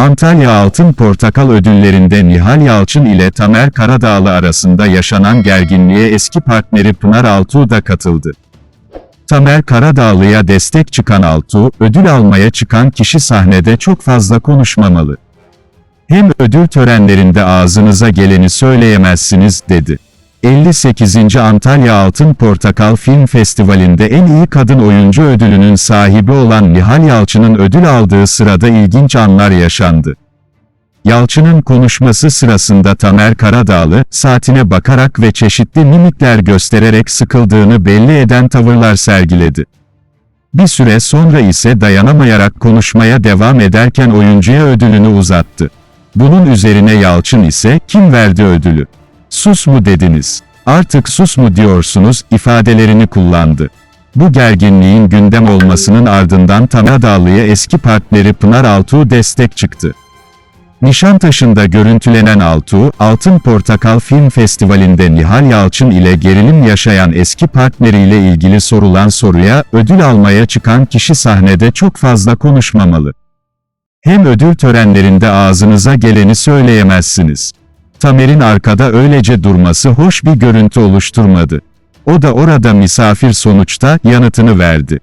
Antalya Altın Portakal ödüllerinde Nihal Yalçın ile Tamer Karadağlı arasında yaşanan gerginliğe eski partneri Pınar Altuğ da katıldı. Tamer Karadağlı'ya destek çıkan Altuğ, ödül almaya çıkan kişi sahnede çok fazla konuşmamalı. Hem ödül törenlerinde ağzınıza geleni söyleyemezsiniz, dedi. 58. Antalya Altın Portakal Film Festivali'nde en iyi kadın oyuncu ödülünün sahibi olan Nihal Yalçın'ın ödül aldığı sırada ilginç anlar yaşandı. Yalçın'ın konuşması sırasında Tamer Karadağlı, saatine bakarak ve çeşitli mimikler göstererek sıkıldığını belli eden tavırlar sergiledi. Bir süre sonra ise dayanamayarak konuşmaya devam ederken oyuncuya ödülünü uzattı. Bunun üzerine Yalçın ise, kim verdi ödülü? Sus mu dediniz? Artık sus mu diyorsunuz ifadelerini kullandı. Bu gerginliğin gündem olmasının ardından Tamer Dağlı'ya eski partneri Pınar Altuğ destek çıktı. Nişantaşı'nda görüntülenen Altuğ, Altın Portakal Film Festivali'nde Nihal Yalçın ile gerilim yaşayan eski partneriyle ilgili sorulan soruya, ödül almaya çıkan kişi sahnede çok fazla konuşmamalı. Hem ödül törenlerinde ağzınıza geleni söyleyemezsiniz. Tamer'in arkada öylece durması hoş bir görüntü oluşturmadı. O da orada misafir sonuçta yanıtını verdi.